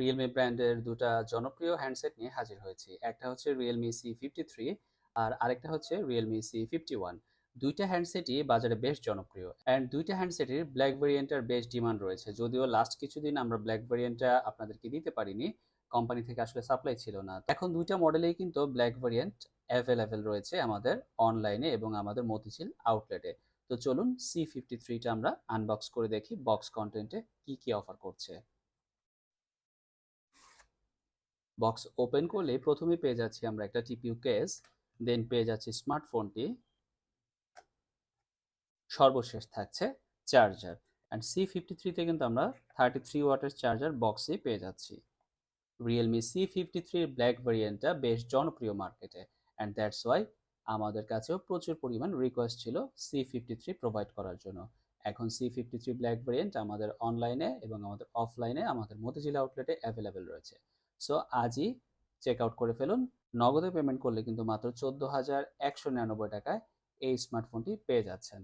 Realme ব্র্যান্ডের দুটা জনপ্রিয় হ্যান্ডসেট নিয়ে হাজির হয়েছি। একটা হচ্ছে রিয়েলমি সি ফিফটি থ্রি আর আরেকটা হচ্ছে রিয়েলমি সি ফিফটি ওয়ান দুইটা হ্যান্ডসেটই বাজারে বেশ জনপ্রিয়। অ্যান্ড দুইটা হ্যান্ডসেটের ব্ল্যাক ভেরিয়েন্টের বেশ ডিমান্ড রয়েছে। যদিও লাস্ট কিছুদিন আমরা ব্ল্যাক ভেরিয়েন্টটা আপনাদেরকে দিতে পারিনি কোম্পানি থেকে আসলে সাপ্লাই ছিল না। এখন দুইটা মডেলেই কিন্তু ব্ল্যাক ভেরিয়েন্ট অ্যাভেলেবেল রয়েছে আমাদের অনলাইনে এবং আমাদের মতিঝিল আউটলেটে তো চলুন সি ফিফটি থ্রিটা আমরা আনবক্স করে দেখি বক্স কন্টেন্টে কি কি অফার করছে। বক্স ওপেন করলে প্রথমে পেয়ে যাচ্ছি আমরা একটা টিপিউ কেস দেন পেয়ে যাচ্ছি স্মার্টফোনটি সর্বশেষ থাকছে চার্জার অ্যান্ড সি ফিফটি থ্রিতে কিন্তু আমরা থার্টি থ্রি ওয়াটের চার্জার বক্সে পেয়ে যাচ্ছি। রিয়েলমি সি ফিফটি থ্রির ব্ল্যাক ভেরিয়েন্টটা বেশ জনপ্রিয় মার্কেটে অ্যান্ড দ্যাটস ওয়াই আমাদের কাছেও প্রচুর পরিমাণ রিকোয়েস্ট ছিল সি ফিফটি থ্রি প্রোভাইড করার জন্য। এখন C fifty three black variant আমাদের অনলাইনে এবং আমাদের অফলাইনে আমাদের মতিঝিল আউটলেটে অ্যাভেলেবেল রয়েছে। সো আজই চেক আউট করে ফেলুন। নগদে পেমেন্ট করলে কিন্তু মাত্র চোদ্দ হাজার একশো নিরানব্বই টাকায় এই স্মার্টফোনটি পেয়ে যাচ্ছেন।